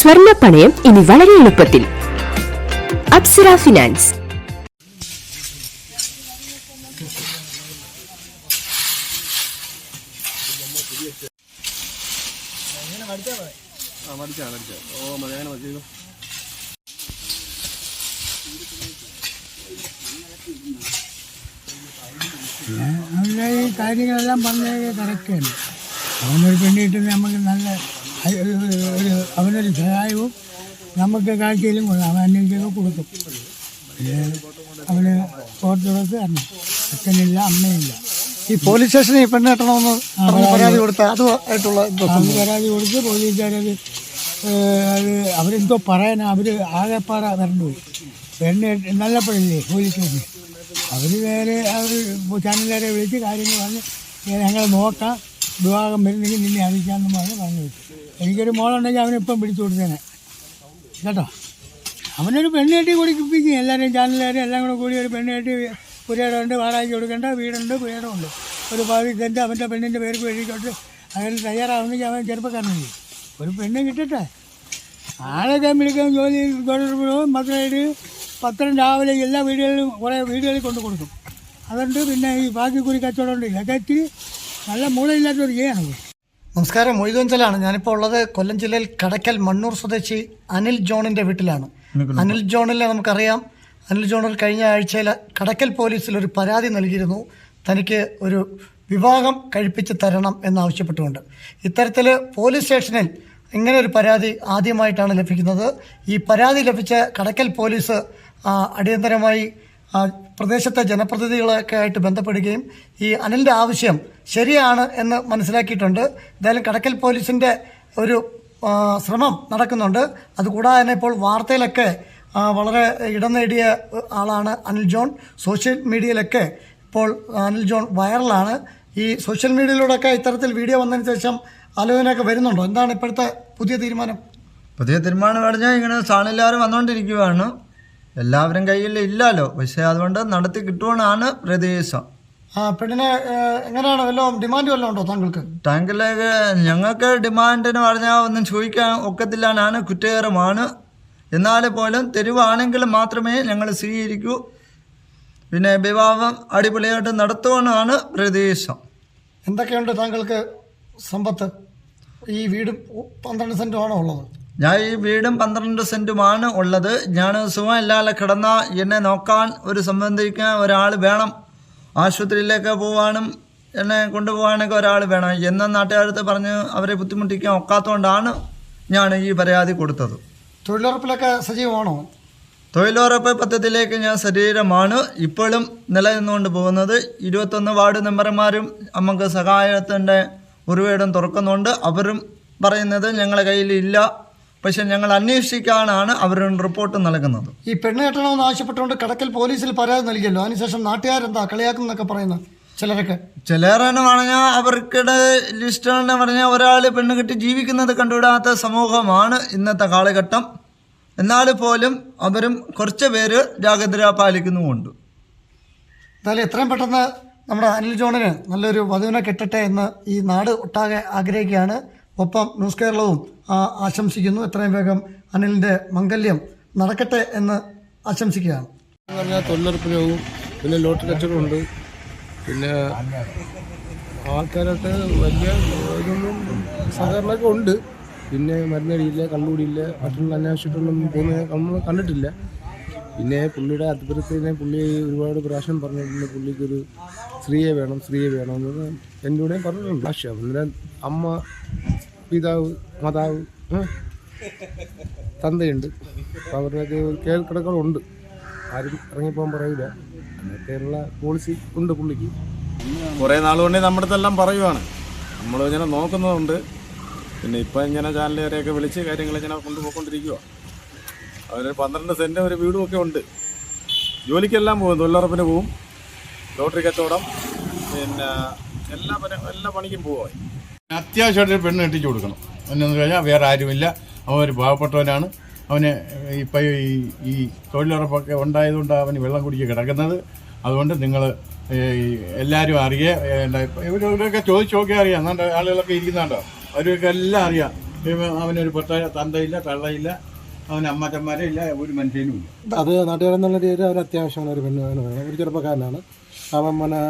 സ്വർണ പണയം ഇനി വളരെ എളുപ്പത്തിൽ. അപ്സര ഫിനാൻസ്. അവരുടെ ഈ കാര്യങ്ങളെല്ലാം പറഞ്ഞ കറക്റ്റാണ് അവനൊരു പെണ്ണിട്ട് നമുക്ക് നല്ല അവനൊരു സഹായവും നമുക്ക് കാഴ്ചയിലും കൊള്ളാം. അവൻ അന്വേഷിച്ചൊക്കെ കൊടുക്കും. അവന് തരണം. അച്ഛനില്ല അമ്മയില്ല. ഈ പോലീസ് സ്റ്റേഷനിൽ പെണ്ണ് കെട്ടണമെന്ന് പറഞ്ഞ് പരാതി കൊടുത്ത അതുമായിട്ടുള്ള അത് പരാതി കൊടുത്ത് പോലീസുകാരത് അത് അവരെന്തോ പറയാനാ അവർ ആകെപ്പാറ വരണ്ടു പെണ്ണ് നല്ലപ്പോഴല്ലേ പോലീസ് സ്റ്റേഷൻ അവർ വേറെ അവർ ചാനലുകാരെ വിളിച്ച് കാര്യങ്ങൾ പറഞ്ഞ് ഞങ്ങൾ നോക്കാം. വിവാഹം വരുന്നെങ്കിൽ നിന്നെ അറിയിക്കാമെന്ന് പറഞ്ഞ് പറഞ്ഞു എനിക്കൊരു മോളുണ്ടെങ്കിൽ അവനിപ്പം പിടിച്ചു കൊടുത്തേനെ. കേട്ടോ? അവനൊരു പെണ്ണ് കെട്ടി കൊടുപ്പിക്കും എല്ലാവരും ചാനലുകാരും എല്ലാം കൂടെ കൂടി ഒരു പെണ്ണ് കെട്ടി പുരയിടമുണ്ട് വാടകയ്ക്ക് കൊടുക്കേണ്ട വീടുണ്ട് പുരയിടമുണ്ട്. ഒരു പകുതി സെന്റ് അവന്റെ പെണ്ണിന്റെ പേർക്ക് എഴുതിക്കൊണ്ട് അതിന് തയ്യാറാവുന്നെങ്കിൽ അവൻ ചെറുപ്പക്കാരനല്ലേ ഒരു പെണ്ണ് കിട്ടട്ടെ. ആളൊക്കെ വിളിക്കാൻ ജോലി തുടരുമ്പോഴും മക്കളായിട്ട് പത്രം രാവിലെ എല്ലാ വീടുകളിലും കുറേ വീടുകളിൽ കൊണ്ട് കൊടുക്കും. അതുകൊണ്ട് പിന്നെ ഈ ബാക്കി കുറി കച്ചവടം ഉണ്ട്. ഇതൊക്കെ നല്ല മൂളയില്ലാത്തൊരു ചെയ്യാണ് നമസ്കാരം മൊയ്തോഞ്ചലാണ് ഞാനിപ്പോൾ ഉള്ളത് കൊല്ലം ജില്ലയിൽ കടക്കൽ മണ്ണൂർ സ്വദേശി അനിൽ ജോണിന്റെ വീട്ടിലാണ്. അനിൽ ജോണിനെ നമുക്കറിയാം. അനിൽ ജോണിൽ കഴിഞ്ഞ ആഴ്ചയിൽ കടക്കൽ പോലീസിൽ ഒരു പരാതി നൽകിയിരുന്നു. തനിക്ക് ഒരു വിവാഹം കഴിപ്പിച്ച് തരണം എന്നാവശ്യപ്പെട്ടുകൊണ്ട്. ഇത്തരത്തിൽ പോലീസ് സ്റ്റേഷനിൽ ഇങ്ങനെ ഒരു പരാതി ആദ്യമായിട്ടാണ് ലഭിക്കുന്നത്. ഈ പരാതി ലഭിച്ച കടക്കൽ പോലീസ് അടിയന്തരമായി പ്രദേശത്തെ ജനപ്രതിനിധികളൊക്കെ ആയിട്ട് ബന്ധപ്പെടുകയും ഈ അനിലിന്റെ ആവശ്യം ശരിയാണ് എന്ന് മനസ്സിലാക്കിയിട്ടുണ്ട്. എന്തായാലും കടക്കൽ പോലീസിന്റെ ഒരു ശ്രമം നടക്കുന്നുണ്ട്. അതുകൂടാതെ തന്നെ ഇപ്പോൾ വാർത്തയിലൊക്കെ വളരെ ഇടം നേടിയ ആളാണ് അനിൽ ജോൺ. സോഷ്യൽ മീഡിയയിലൊക്കെ ഇപ്പോൾ അനിൽ ജോൺ വൈറലാണ്. ഈ സോഷ്യൽ മീഡിയയിലൂടെയൊക്കെ ഇത്തരത്തിൽ വീഡിയോ വന്നതിന് ശേഷം ആലോചനയൊക്കെ വരുന്നുണ്ടോ? എന്താണ് ഇപ്പോഴത്തെ പുതിയ തീരുമാനം? പുതിയ തീരുമാനം പറഞ്ഞാൽ ഇങ്ങനെ സാണില്ലാതെ വന്നുകൊണ്ടിരിക്കുകയാണ് എല്ലാവരും കയ്യിൽ ഇല്ലല്ലോ. പക്ഷെ അതുകൊണ്ട് നടത്തി കിട്ടുവാണ് പ്രതീക്ഷ. ആ പെണ്ണിനെ എങ്ങനെയാണ്? വല്ലതും ഡിമാൻഡ് വല്ലതും ഉണ്ടോ താങ്കൾക്ക്? ഞങ്ങൾക്ക് ഡിമാൻഡിന് പറഞ്ഞാൽ ഒന്നും ചോദിക്കാൻ ഒക്കത്തില്ലാനാണ് കുറ്റകരമാണ്. എന്നാൽ പോലും തെരുവാണെങ്കിൽ മാത്രമേ ഞങ്ങൾ സ്വീകരിക്കൂ. പിന്നെ വിവാഹം അടിപൊളിയായിട്ട് നടത്തുവാനാണ് പ്രതീക്ഷ. എന്തൊക്കെയുണ്ട് താങ്കൾക്ക് സമ്പത്ത്? ഈ വീടും പന്ത്രണ്ട് സെന്റുമാണോ ഉള്ളത്? ഞാൻ ഈ വീടും പന്ത്രണ്ട് സെന്റുമാണ് ഉള്ളത്. ഞാൻ സുഖമില്ലാതെ കിടന്ന എന്നെ നോക്കാൻ ഒരു സംബന്ധിക്കാൻ ഒരാൾ വേണം. ആശുപത്രിയിലേക്ക് പോകാനും എന്നെ കൊണ്ടുപോകാനൊക്കെ ഒരാൾ വേണം. എന്ന നാട്ടുകാരത്ത് പറഞ്ഞ് അവരെ ബുദ്ധിമുട്ടിക്കാൻ ഒക്കാത്തതുകൊണ്ടാണ് ഞാൻ ഈ പരാതി കൊടുത്തത്. തൊഴിലുറപ്പിലൊക്കെ സജീവമാണോ? തൊഴിലുറപ്പ് പദ്ധതിയിലേക്ക് ഞാൻ ശരീരമാണ് ഇപ്പോഴും നിലനിന്നുകൊണ്ട് പോകുന്നത്. ഇരുപത്തൊന്ന് വാർഡ് മെമ്പർമാരും നമുക്ക് സഹായത്തിന്റെ ഉറവിടം തുറക്കുന്നുണ്ട്. അവരും പറയുന്നത് ഞങ്ങളുടെ കയ്യിൽ ഇല്ല. പക്ഷെ ഞങ്ങൾ അന്വേഷിക്കാനാണ് അവരുടെ റിപ്പോർട്ട് നൽകുന്നത്. ഈ പെണ്ണ് കെട്ടണമെന്ന് ആവശ്യപ്പെട്ടുകൊണ്ട് കടക്കൽ പോലീസിൽ പരാതി നൽകിയല്ലോ. അതിനുശേഷം നാട്ടുകാരെന്താ കളിയാക്കുന്നൊക്കെ പറയുന്നത് ചിലരൊക്കെ? ചിലരെന്ന് പറഞ്ഞാൽ അവർക്കിടെ ലിസ്റ്റ് എന്ന് പറഞ്ഞാൽ ഒരാൾ പെണ്ണ് കെട്ടി ജീവിക്കുന്നത് കണ്ടുവിടാത്ത സമൂഹമാണ് ഇന്നത്തെ കാലഘട്ടം. എന്നാൽ പോലും അവരും കുറച്ച് പേര് ജാഗ്രത പാലിക്കുന്നുമുണ്ട്. എന്തായാലും എത്രയും പെട്ടെന്ന് നമ്മുടെ അനിൽ ജോണിന് നല്ലൊരു വധുവിനെ കെട്ടട്ടെ എന്ന് ഈ നാട് ഒട്ടാകെ ആഗ്രഹിക്കുകയാണ്. ഒപ്പം ന്യൂസ് കേരളവും ആശംസിക്കുന്നു. എത്രയും വേഗം അനിലിന്റെ മംഗല്യം നടക്കട്ടെ എന്ന് ആശംസിക്കുകയാണ്. പറഞ്ഞാൽ തൊഴിലുറപ്പ് രോഗവും പിന്നെ ലോട്ടറി കച്ചവടമുണ്ട്. പിന്നെ ആൾക്കാരൊക്കെ വലിയ ഇതൊന്നും സഹകരണമൊക്കെ ഉണ്ട്. പിന്നെ മരുന്നടിയില്ല കള്ളുകൂടിയില്ല മറ്റുള്ള അന്വേഷിച്ചിട്ടൊന്നും പോകുന്ന നമ്മൾ കണ്ടിട്ടില്ല. പിന്നെ പുള്ളിയുടെ അത്ഭുതത്തിനെ പുള്ളി ഒരുപാട് പ്രാവശ്യം പറഞ്ഞിട്ടുണ്ട്. പുള്ളിക്കൊരു സ്ത്രീയെ വേണം സ്ത്രീയെ വേണം എന്ന്. എന്റെ കൂടെയും പറഞ്ഞിട്ടുണ്ട്. പക്ഷേ അന്നേരം അമ്മ പിതാവ് മാതാവ് തന്തയുണ്ട്. അപ്പോൾ അവരുടെയൊക്കെ കേൾക്കിടക്കളുണ്ട് ആരും ഇറങ്ങിപ്പോകാൻ പറയില്ല. അങ്ങനത്തെയുള്ള പോളിസി ഉണ്ട് പുള്ളിക്ക്. കുറേ കൊണ്ടേ നമ്മുടെ അടുത്തെല്ലാം പറയുവാണ്. നമ്മൾ ഇങ്ങനെ നോക്കുന്നതുണ്ട് പിന്നെ ഇപ്പം ഇങ്ങനെ ചാനലുകാരെയൊക്കെ വിളിച്ച് കാര്യങ്ങൾ ഇങ്ങനെ കൊണ്ടുപോയിക്കൊണ്ടിരിക്കുക അവരൊരു പന്ത്രണ്ട് സെന്റ് ഒരു വീടും ഒക്കെ ഉണ്ട്. ജോലിക്കെല്ലാം പോകും തൊഴിലുറപ്പിന് പോവും ലോട്ടറി കച്ചവടം പിന്നെ എല്ലാ എല്ലാ പണിക്കും പോവാം അത്യാവശ്യമായിട്ട് പെണ്ണ് കെട്ടിച്ചു കൊടുക്കണം. എന്നു കഴിഞ്ഞാൽ വേറെ ആരുമില്ല. അവൻ ഒരു പാവപ്പെട്ടവനാണ്. അവന് ഇപ്പം ഈ ഈ തൊഴിലുറപ്പൊക്കെ ഉണ്ടായതുകൊണ്ട് അവന് വെള്ളം കുടിച്ച് കിടക്കുന്നത്. അതുകൊണ്ട് നിങ്ങൾ എല്ലാവരും അറിയേ ഇവരൊക്കെ ചോദിച്ചു നോക്കിയാൽ അറിയാം. എന്നാണ്ട് ആളുകളൊക്കെ ഇരിക്കുന്നുണ്ടോ? അവരൊക്കെ എല്ലാം അറിയാം. അവനൊരു പൊട്ട തന്തയില്ല തള്ളയില്ല. അവന് അമ്മച്ചന്മാരെ ഇല്ല ഒരു മനുഷ്യനും ഇല്ല. അത് നാട്ടുകാരെന്നുള്ള രീതിയിൽ അവർ അത്യാവശ്യമാണ് ഒരു പെണ്ണ് ഒരു ചെറുപ്പക്കാരനാണ്. അവൻ പിന്നെ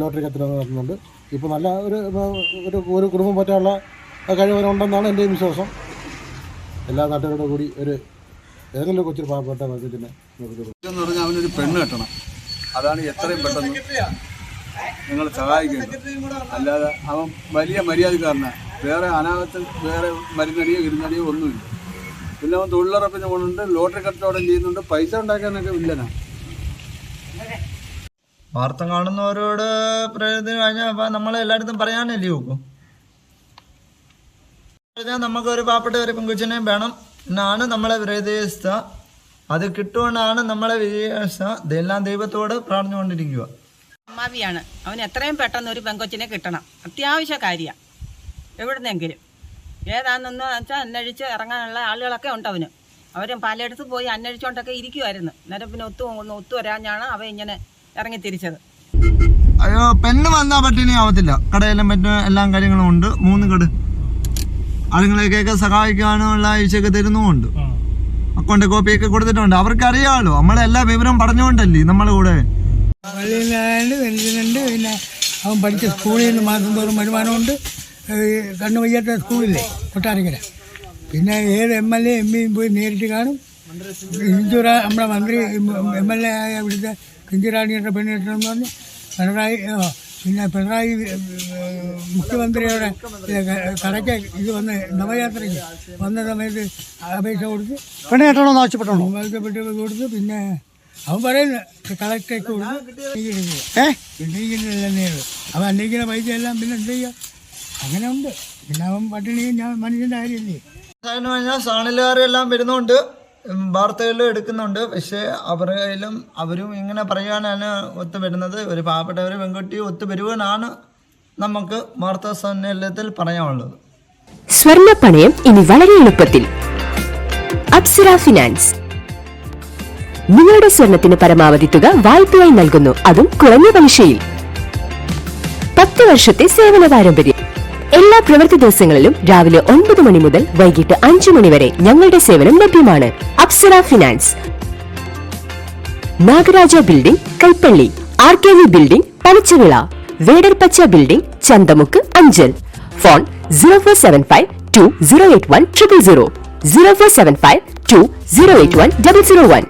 ലോട്ടറി കത്തിരി നടത്തുന്നുണ്ട്. ഇപ്പോൾ നല്ല ഒരു ഒരു ഒരു കുടുംബം പറ്റാനുള്ള കഴിവനുണ്ടെന്നാണ് എന്റെയും വിശ്വാസം. എല്ലാ നാട്ടുകാരോടും കൂടി ഒരു ഏതെങ്കിലും ഒരു കൊച്ചു പാവപ്പെട്ട എന്ന് പറഞ്ഞാൽ അവനൊരു പെണ്ണ് കെട്ടണം. അതാണ് എത്രയും പെട്ടെന്ന് നിങ്ങൾ സഹായിക്കേണ്ടത്. അല്ലാതെ അവൻ വലിയ മര്യാദക്കാരനാണ് വേറെ അനാഥത്തിൽ വേറെ മരുന്നടിയോ ഇരുന്നടിയോ ഒന്നുമില്ല. പിന്നെ അവൻ തൊഴിലുറപ്പിന് പോകുന്നുണ്ട് ലോട്ടറി കച്ചവടം ചെയ്യുന്നുണ്ട് പൈസ ഉണ്ടാക്കാനൊക്കെ വില്ലനാണ് വാർത്ത കാണുന്നവരോട് പ്രയോജനം കഴിഞ്ഞാൽ നമ്മൾ എല്ലായിടത്തും പറയാനല്ലേ നോക്കും നമുക്ക് ഒരു പാവപ്പെട്ട ഒരു പെൺകുച്ചിനെ വേണം. എന്നാണ് നമ്മളെ വിരോധിസ്ഥ അത് കിട്ടുകൊണ്ടാണ് നമ്മളെ വിദേശ ഇതെല്ലാം ദൈവത്തോട് പ്രാർത്ഥിച്ചുകൊണ്ടിരിക്കുക. അമ്മാവിയാണ്. അവൻ എത്രയും പെട്ടെന്ന് ഒരു പെങ്കൊച്ചിനെ കിട്ടണം. അത്യാവശ്യ കാര്യമാണ് എവിടുന്നെങ്കിലും. ഏതാണെന്ന് വെച്ചാൽ അന്വേഷിച്ച് ഇറങ്ങാനുള്ള ആളുകളൊക്കെ ഉണ്ട് അവന്. അവരും പലയിടത്ത് പോയി അന്വേഷിച്ചുകൊണ്ടൊക്കെ ഇരിക്കുമായിരുന്നു അന്നേരം പിന്നെ ഒത്തു ഒത്തു വരാഞ്ഞാണ് അവ ഇങ്ങനെ ഇറങ്ങി തിരിച്ചത് അയ്യോ പെണ്ണ് വന്നാ പട്ടിണി ആവത്തില്ല. കടയിലും മറ്റും എല്ലാ കാര്യങ്ങളും ഉണ്ട്. മൂന്ന് കട. ആളുകളെയൊക്കെ സഹായിക്കാനുള്ള ആഴ്ചയൊക്കെ തരുന്നുമുണ്ട്. അക്കൗണ്ട് കോപ്പിയൊക്കെ കൊടുത്തിട്ടുണ്ട്. അവർക്ക് അറിയാമല്ലോ നമ്മളെ എല്ലാ വിവരം പറഞ്ഞുകൊണ്ടല്ലേ നമ്മളെ കൂടെ. പിന്നെ അവൻ പഠിച്ച സ്കൂളിൽ നിന്ന് മാസം തോറും വരുമാനമുണ്ട്. കണ്ണു വയ്യാത്ത സ്കൂളില്ലേ? കൊട്ടാരക്കര. പിന്നെ ഏത് എം എൽ എ എം പിയും പോയി നേരിട്ട് കാണും. കിഞ്ചുറ നമ്മുടെ മന്ത്രി എം എൽ എ ആയ ഇവിടുത്തെ കിഞ്ചുറാണിയുടെ പെണ്ണിട്ടെന്ന് പറഞ്ഞ് പിണറായി പിന്നെ പിണറായി മുഖ്യമന്ത്രിയുടെ കടയ്ക്ക് ഇത് വന്ന് നവയാത്രയ്ക്ക് വന്ന സമയത്ത് അപേക്ഷ കൊടുത്ത് പെണ്ണ് കെട്ടണമെന്ന് ആവശ്യപ്പെട്ടോ ആവശ്യപ്പെട്ട് കൊടുത്ത് പിന്നെ അവൻ പറയുന്നത് കളക്ടറേക്ക് കൊടുത്ത് ഏഹ് ഉന്നയിക്കുന്നില്ലെന്നേ ഉള്ളൂ. അവൻ അന്നയിക്കുന്ന പൈസ എല്ലാം പിന്നെ എന്ത് ചെയ്യുക അങ്ങനെ ഉണ്ട്. പിന്നെ അവൻ പട്ടിണി ഞാൻ മനുഷ്യന്റെ കാര്യമില്ലേ? സാണിലുകാരെല്ലാം വരുന്നുണ്ട്. ഉം, വാർത്തകളിലും എടുക്കുന്നുണ്ട്. പക്ഷേ അവരുടെ അവരും ഇങ്ങനെ പറയാനാണ് ഒത്തു വരുന്നത്. ഒരു പാവപ്പെട്ട ഒരു പെൺകുട്ടി ഒത്തു വരുവാനാണ് നമുക്ക് വാർത്താ സമ്മേളനത്തിൽ പറയാനുള്ളത്. സ്വർണ പണയം ഇനി വളരെ എളുപ്പത്തിൽ. അപ്സര ഫിനാൻസ്. നിങ്ങളുടെ സ്വർണത്തിന് പരമാവധി തുക വായ്പയായി നൽകുന്നു. അതും കുറഞ്ഞ പലിശയിൽ. പത്ത് വർഷത്തെ സേവന പാരമ്പര്യം എല്ലാ പ്രവൃത്തി ദിവസങ്ങളിലും രാവിലെ ഒൻപത് മണി മുതൽ വൈകിട്ട് അഞ്ചു മണി വരെ ഞങ്ങളുടെ സേവനം ലഭ്യമാണ്. Apsara finance. Nagaraja building Kaipally R K V building Panachavila. Vedarpacha building Chanthamukku Anchal. Phone zero four seven five two zero eight one triple zero zero four seven five two zero eight one double zero one